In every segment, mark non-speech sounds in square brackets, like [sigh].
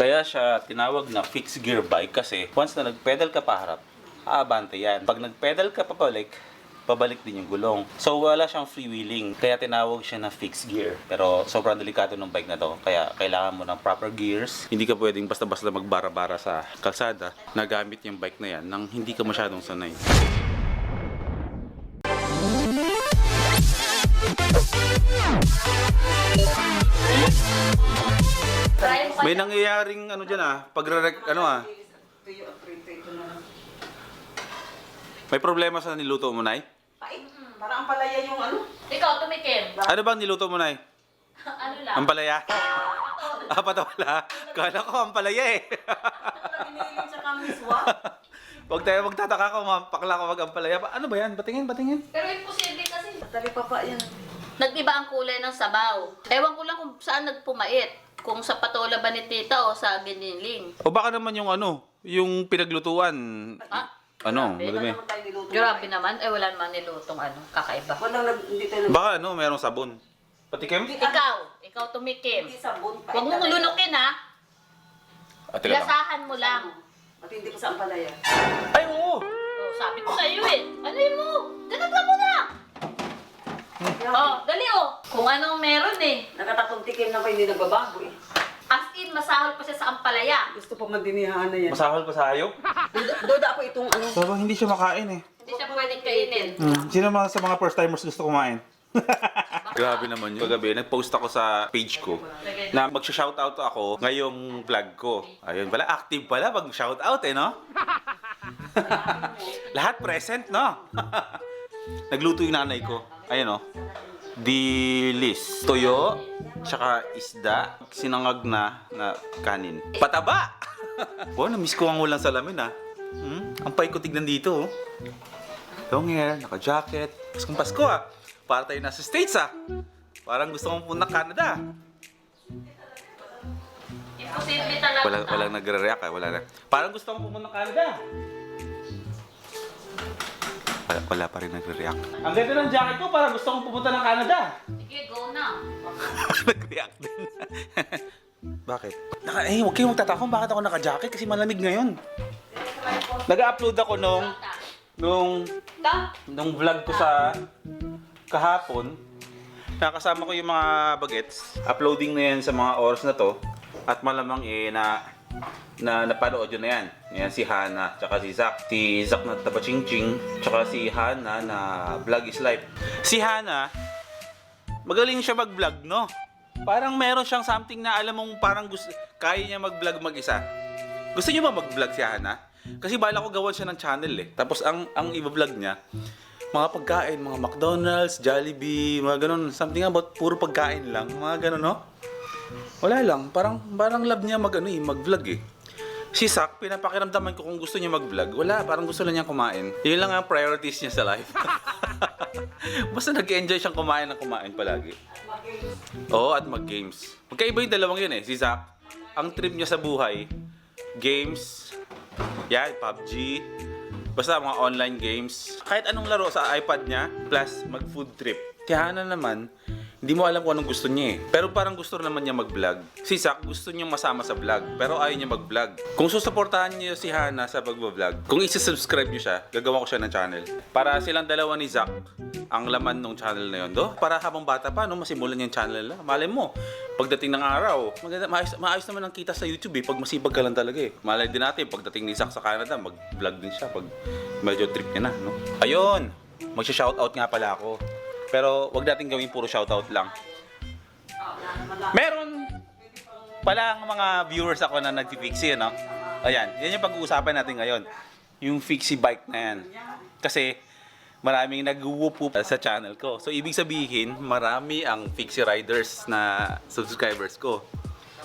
Kaya siya tinawag na fixed gear bike kasi once na nag-pedal ka paharap, aabante yan. Pag nag-pedal ka pabalik, pabalik din yung gulong. So wala siyang freewheeling. Kaya tinawag siya na fixed gear. Pero sobrang delikado ng bike na to. Kaya kailangan mo ng proper gears. Hindi ka pwedeng basta-basta magbara-bara sa kalsada na gamit yung bike na yan nang hindi ka masyadong sanay. May nangyayaring ano dyan ah, pagre ano ah. May problema sa niluto mo, Nay? Pait. Parang ang palaya yung ano. Ikaw, tumikim. Ano bang niluto mo, Nay? [laughs] ano lang? Ampalaya? [laughs] ah, patawala. Kala ko ampalaya eh. Naginiling sa kamiswa. Huwag tayo magtataka kung mapakla ko mag ampalaya. Pa- Ano ba yan? Batingin, batingin. Pero imposible kasi. Tali pa pa yan. Nag-iba ang kulay ng sabaw. Ewan ko lang kung saan nagpumait. Kung sa patola ba ni tita o sa giniling. O baka naman yung ano, yung pinaglutuan. Ah, ano, grabe. madumi. Naman tayo niluto. Grabe naman. Eh, wala naman nilutong ano, kakaiba. Walang nag, hindi tayo nag... Baka ano, merong sabon. Patikim? Ikaw, ikaw tumikim. Hindi sabon. Huwag mong lunukin ha. Ah, teka lang. Lasahan mo lang. At hindi pa sa ampalaya. Ay, oo! Oh, sabi ko sa iyo eh. Ano yun mo? Oh, dali oh. Kung anong meron eh. Nakatatong tikim na pa hindi nagbabago eh. As in, masahol pa siya sa ampalaya. Gusto pa madinihan na yan. Masahol pa sa hayop? Doda, doda ako itong ano. Sabang hindi siya makain eh. Hindi siya pwedeng kainin. Hmm. Sino mga sa mga first timers gusto kumain? [laughs] Grabe naman yun. Kagabi, nag-post ako sa page ko na magsha-shoutout ako ngayong vlog ko. Ayun pala, active pala pag shoutout eh, no? [laughs] Lahat present, no? [laughs] Nagluto yung nanay ko. Ayun, no? Dilis. Toyo, tsaka isda, sinangag na na kanin. Pataba! [laughs] oh, na-miss ko ang walang salamin, ah. Hmm? Ang pay ko tignan dito, oh. Long hair, naka-jacket. Paskong Pasko ah. Para tayo nasa States ah. Parang gusto kong punta Canada. Imposible talaga. Wala, walang nagre-react ah. Wala na. Parang gusto kong pumunta Canada. Wala, wala pa rin nagre-react. Ang ganda ng jacket ko, parang gusto kong pumunta ng Canada. Sige, go na. [laughs] Nag-react din. [laughs] bakit? Naka, eh, huwag kayong magtatakong bakit ako naka-jacket kasi malamig ngayon. Nag-upload ako nung, nung Ta? nung vlog ko sa kahapon, nakasama ko yung mga bagets. Uploading na yan sa mga oras na to. At malamang eh na na napanood yun na yan. Yan si Hana, tsaka si Zach. Si Zach na tabachingching, tsaka si Hana na vlog is life. Si Hana, magaling siya mag-vlog, no? Parang meron siyang something na alam mong parang gusto, kaya niya mag-vlog mag-isa. Gusto niyo ba mag-vlog si Hana? Kasi bala ko gawan siya ng channel eh. Tapos ang ang i-vlog niya, mga pagkain, mga McDonald's, Jollibee, mga ganun. Something about puro pagkain lang. Mga ganun, no? Wala lang. Parang, parang love niya mag, ano, eh, mag-vlog eh. Si Sak, pinapakiramdaman ko kung gusto niya mag-vlog. Wala, parang gusto lang niya kumain. Yun lang ang priorities niya sa life. [laughs] Basta nag-enjoy siyang kumain ng kumain palagi. Oo, at mag-games. Magkaiba yung dalawang yun eh. Si Zach, ang trip niya sa buhay, games, yan, PUBG, basta mga online games. Kahit anong laro sa iPad niya, plus mag-food trip. Si Hana naman, hindi mo alam kung anong gusto niya eh. Pero parang gusto naman niya mag-vlog. Si Zach gusto niya masama sa vlog, pero ayaw niya mag-vlog. Kung susuportahan niyo si Hana sa pag-vlog, kung isa-subscribe niyo siya, gagawa ko siya ng channel. Para silang dalawa ni Zach, ang laman ng channel na yun. Do, para habang bata pa, no, masimulan yung channel nila. Malay mo, pagdating ng araw, maganda, maayos, maayos naman ang kita sa YouTube eh, pag masibag ka lang talaga eh. Malay din natin, pagdating ni Zach sa Canada, mag-vlog din siya pag medyo trip niya na, no? Ayun, magsha-shoutout nga pala ako. Pero wag natin gawin puro shoutout lang. Meron pala ang mga viewers ako na nag-fixie, no? Ayan, yan yung pag-uusapan natin ngayon. Yung fixie bike na yan. Kasi maraming nag-whoop sa channel ko. So, ibig sabihin, marami ang fixie riders na subscribers ko.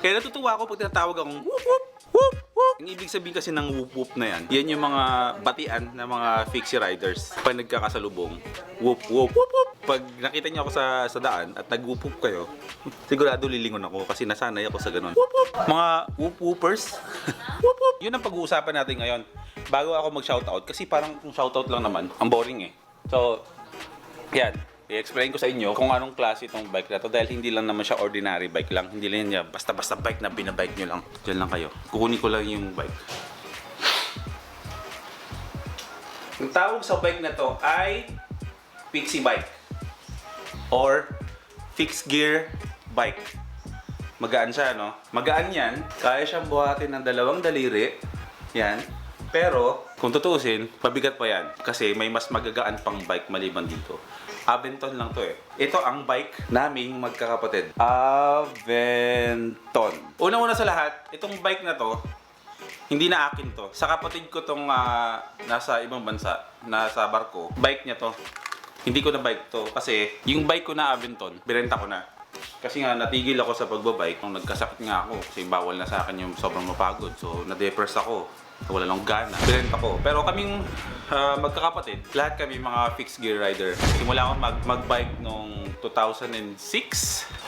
Kaya natutuwa ako pag tinatawag akong whoop whoop whoop whoop. Ang ibig sabihin kasi ng whoop whoop na yan, yan yung mga batian ng mga fixie riders. Pag nagkakasalubong, whoop whoop whoop whoop. Pag nakita niyo ako sa, sa daan at nag whoop whoop kayo, sigurado lilingon ako kasi nasanay ako sa ganun. Whoop whoop. Mga whoop whoopers. [laughs] whoop whoop. Yun ang pag-uusapan natin ngayon. Bago ako mag-shoutout kasi parang kung shoutout lang naman, ang boring eh. So, yan. i-explain ko sa inyo kung anong klase itong bike na to dahil hindi lang naman siya ordinary bike lang. Hindi lang niya basta-basta bike na binabike nyo lang. Diyan lang kayo. Kukunin ko lang yung bike. Ang tawag sa bike na to ay Pixie Bike or fixed gear bike. Magaan siya, no? Magaan yan. Kaya siyang buhatin ng dalawang daliri. Yan. Pero, kung tutusin, pabigat pa yan. Kasi may mas magagaan pang bike maliban dito. Aventon lang to eh. Ito ang bike naming magkakapatid. Aventon. Una-una sa lahat, itong bike na to, hindi na akin to. Sa kapatid ko tong ah, nasa ibang bansa, nasa barko. Bike niya to. Hindi ko na bike to kasi yung bike ko na Aventon, birenta ko na. Kasi nga natigil ako sa pagbabike nung nagkasakit nga ako kasi bawal na sa akin yung sobrang mapagod. So na-depress ako. Wala lang gana. Birenta ko. Pero kaming ah, magkakapatid, lahat kami mga fixed gear rider. Simula ako mag magbike nung 2006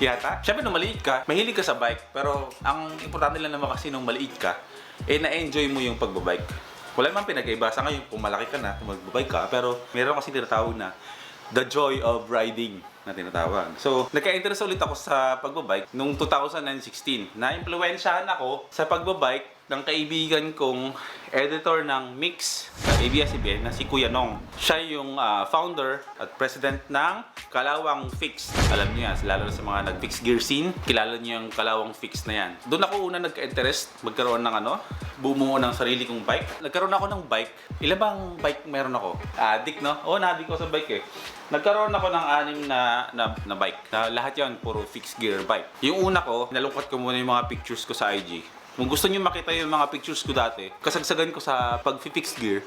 yata. Siyempre nung maliit ka, mahilig ka sa bike. Pero ang importante lang naman kasi nung maliit ka, eh na-enjoy mo yung pagbabike. Wala naman pinag-iba. Sa ngayon, kung malaki ka na, kung magbabike ka, pero meron kasi tinatawag na the joy of riding na tinatawag. So, nagka-interest ulit ako sa pagbabike noong 2016. Na-impluensyahan ako sa pagbabike ng kaibigan kong editor ng Mix sa ABS-CBN na si Kuya Nong. Siya yung ah, founder at president ng Kalawang Fix. Alam niyo yan, lalo sa mga nag-fix gear scene, kilala niyo yung Kalawang Fix na yan. Doon ako una nagka-interest magkaroon ng ano, bumuo ng sarili kong bike. Nagkaroon ako ng bike. Ilan bang bike meron ako? Addict, no? Oo, na-addict ko sa bike eh. Nagkaroon ako ng anim na, na, na bike. Na lahat yan, puro fixed gear bike. Yung una ko, nalungkat ko muna yung mga pictures ko sa IG. Kung gusto niyo makita yung mga pictures ko dati, kasagsagan ko sa pag-fix gear,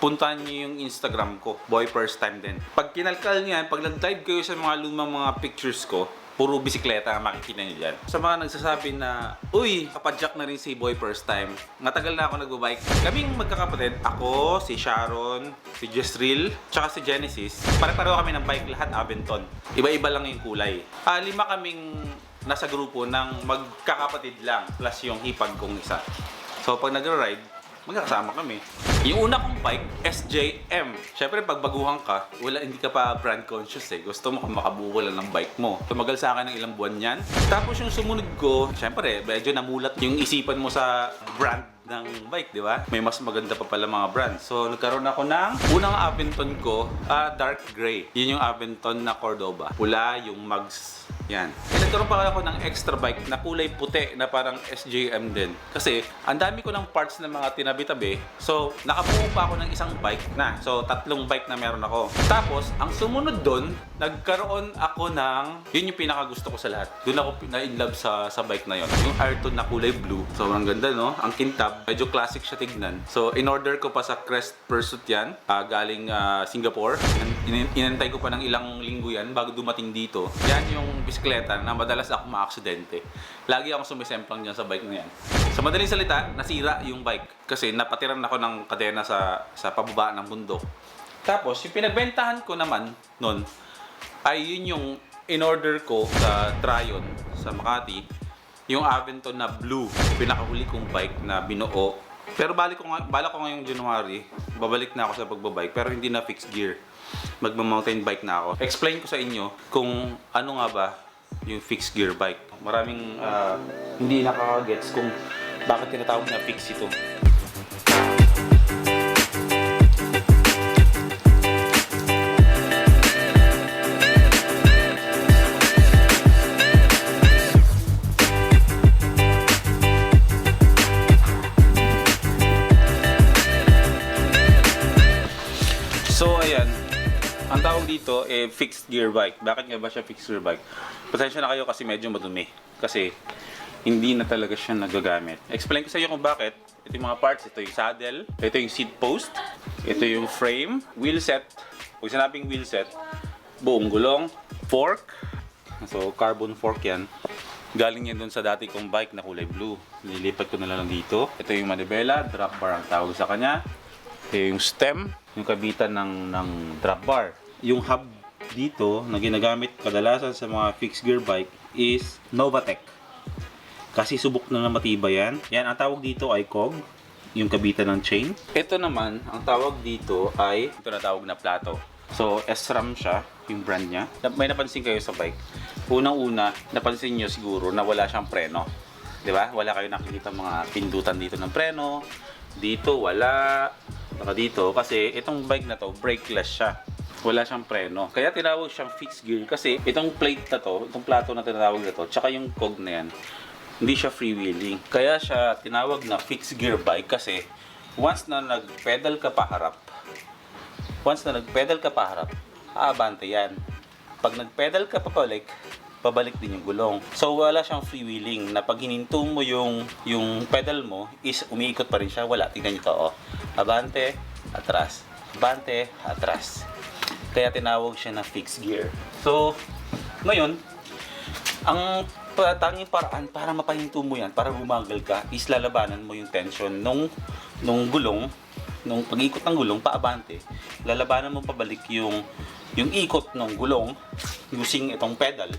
puntahan niyo yung Instagram ko, Boy First Time din. Pag kinalkal niyan, pag nag-dive kayo sa mga lumang mga pictures ko, puro bisikleta ang makikita niyo dyan. Sa mga nagsasabi na, Uy, kapadyak na rin si Boy First Time. Matagal na ako nagbabike. Kaming magkakapatid, ako, si Sharon, si Jesril, tsaka si Genesis. Pare-pareho kami ng bike, lahat Aventon. Iba-iba lang yung kulay. Ah, lima kaming nasa grupo ng magkakapatid lang plus yung hipag kong isa. So pag nag-ride, magkakasama kami. Yung una kong bike, SJM. Siyempre, pag baguhan ka, wala, hindi ka pa brand conscious eh. Gusto mo makabuo lang ng bike mo. Tumagal sa akin ng ilang buwan yan. Tapos yung sumunod ko, siyempre, medyo namulat yung isipan mo sa brand ng bike, di ba? May mas maganda pa pala mga brand. So, nagkaroon ako ng unang Aventon ko, ah, dark gray. Yun yung Aventon na Cordoba. Pula yung mugs. Yan. Eh, nagkaroon pa ako ng extra bike na kulay puti na parang SJM din. Kasi, ang dami ko ng parts ng mga tinabi-tabi. So, nakabuo pa ako ng isang bike na. So, tatlong bike na meron ako. Tapos, ang sumunod doon, nagkaroon ako ng, yun yung pinaka gusto ko sa lahat. Doon ako na-in love sa, sa bike na yon. Yung Ayrton na kulay blue. Sobrang ganda, no? Ang kintab, medyo classic siya tignan. So, in-order ko pa sa Crest Pursuit yan, ah, galing ah, Singapore. In- inantay ko pa ng ilang linggo yan bago dumating dito. Yan yung bisikleta na madalas ako maaksidente. Lagi akong sumisemplang dyan sa bike na yan. Sa madaling salita, nasira yung bike. Kasi napatiran ako ng kadena sa, sa pababa ng bundok. Tapos, yung pinagbentahan ko naman nun, ay yun yung in-order ko sa Tryon sa Makati, yung Aventon na blue, pinakahuli kong bike na binuo. Pero balik ko, nga- bala ko ngayong January, babalik na ako sa pagbabike, pero hindi na fixed gear. Magma-mountain bike na ako. Explain ko sa inyo kung ano nga ba yung fixed gear bike. Maraming ah, hindi nakakagets kung bakit tinatawag na fix ito. Dito eh fixed gear bike. Bakit nga ba siya fixed gear bike? Pasensya na kayo kasi medyo madumi. Kasi hindi na talaga siya nagagamit. Explain ko sa iyo kung bakit. Ito yung mga parts. Ito yung saddle. Ito yung seat post. Ito yung frame. Wheel set. Pag sinabing wheel set, buong gulong. Fork. So carbon fork yan. Galing yan dun sa dati kong bike na kulay blue. Nilipat ko na lang dito. Ito yung manibela. Drop bar ang tawag sa kanya. Ito yung stem, yung kabitan ng, ng drop bar. Yung hub dito na ginagamit kadalasan sa mga fixed gear bike is Novatec. Kasi subok na na matibay yan. Yan, ang tawag dito ay cog, yung kabitan ng chain. Ito naman, ang tawag dito ay, ito na tawag na plato. So, SRAM siya, yung brand niya. May napansin kayo sa bike. Unang-una, napansin nyo siguro na wala siyang preno. Di ba? Wala kayo nakikita mga pindutan dito ng preno. Dito, wala. Saka dito, kasi itong bike na to, brakeless siya. Wala siyang preno. Kaya tinawag siyang fixed gear kasi itong plate na to, itong plato na tinawag na to, tsaka yung cog na yan, hindi siya freewheeling. Kaya siya tinawag na fixed gear bike kasi once na nag-pedal ka paharap, once na nag-pedal ka paharap, aabante yan. Pag nag-pedal ka pabalik, pabalik din yung gulong. So wala siyang freewheeling na pag hininto mo yung yung pedal mo is umiikot pa rin siya. Wala, tingnan niyo to oh. Abante, atras. Abante, atras. Kaya tinawag siya na fixed gear. So, ngayon, ang tanging paraan para mapahinto mo yan, para bumagal ka, is lalabanan mo yung tension nung, nung gulong, nung pag-ikot ng gulong, paabante. Lalabanan mo pabalik yung, yung ikot ng gulong using itong pedal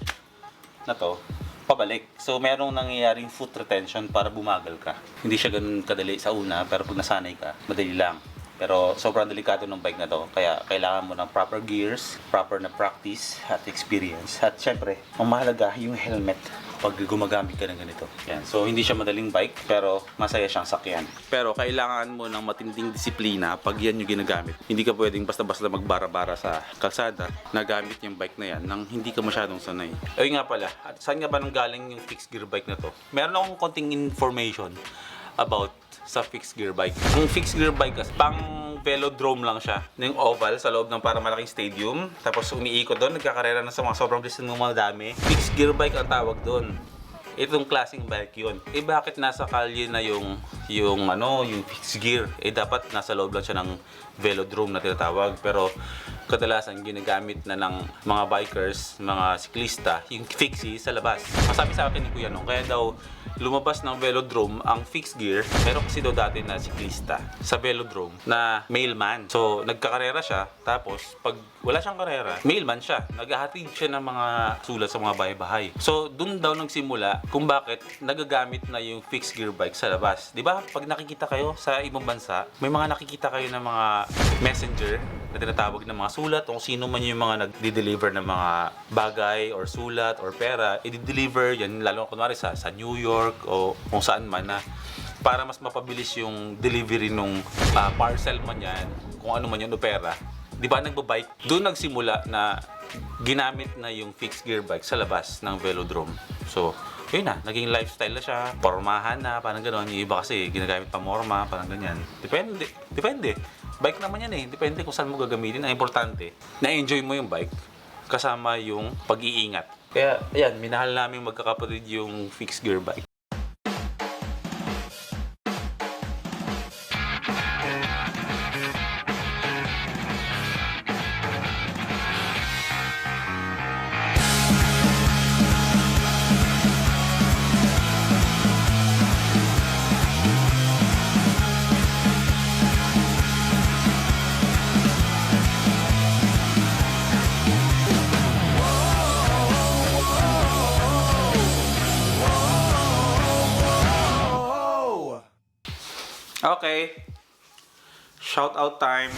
na to, pabalik. So, merong nangyayaring foot retention para bumagal ka. Hindi siya ganun kadali sa una, pero pag nasanay ka, madali lang. Pero sobrang delikado ng bike na to. Kaya kailangan mo ng proper gears, proper na practice at experience. At syempre, ang mahalaga yung helmet pag gumagamit ka ng ganito. Yan. So, hindi siya madaling bike, pero masaya siyang sakyan. Pero kailangan mo ng matinding disiplina pag yan yung ginagamit. Hindi ka pwedeng basta-basta magbara-bara sa kalsada na gamit yung bike na yan nang hindi ka masyadong sanay. Ayun nga pala, at saan nga ba nang galing yung fixed gear bike na to? Meron akong konting information about sa fixed gear bike. Ang fixed gear bike kasi pang velodrome lang siya. Yung oval sa loob ng para malaking stadium. Tapos umiikot doon, nagkakarera na sa mga sobrang distance ng mga dami. Fixed gear bike ang tawag doon. Itong klaseng bike yun. Eh bakit nasa kalye na yung yung ano, yung fixed gear? Eh dapat nasa loob lang siya ng velodrome na tinatawag. Pero kadalasan ginagamit na ng mga bikers, mga siklista, yung fixie sa labas. Masabi sa akin ni Kuya nung, kaya daw lumabas ng velodrome ang fixed gear. Meron kasi daw dati na siklista sa velodrome na mailman. So, nagkakarera siya. Tapos, pag wala siyang karera, mailman siya. Naghahatid siya ng mga sulat sa mga bahay-bahay. So, dun daw nagsimula kung bakit nagagamit na yung fixed gear bike sa labas. Di ba? Pag nakikita kayo sa ibang bansa, may mga nakikita kayo ng mga messenger na tinatawag ng mga sulat kung sino man yung mga nagdi-deliver ng mga bagay or sulat or pera, i-deliver yan lalo kunwari sa, sa New York o kung saan man na para mas mapabilis yung delivery nung ah, parcel man yan, kung ano man yun o pera. Di ba nagbabike? Doon nagsimula na ginamit na yung fixed gear bike sa labas ng velodrome. So, yun na, naging lifestyle na siya, pormahan na, parang gano'n. Yung iba kasi ginagamit pa morma, parang ganyan. Depende, depende. Bike naman yan eh, depende kung saan mo gagamitin. Ang importante, na-enjoy mo yung bike kasama yung pag-iingat. Kaya, ayan, minahal namin magkakapatid yung fixed gear bike. Okay. Shout out time.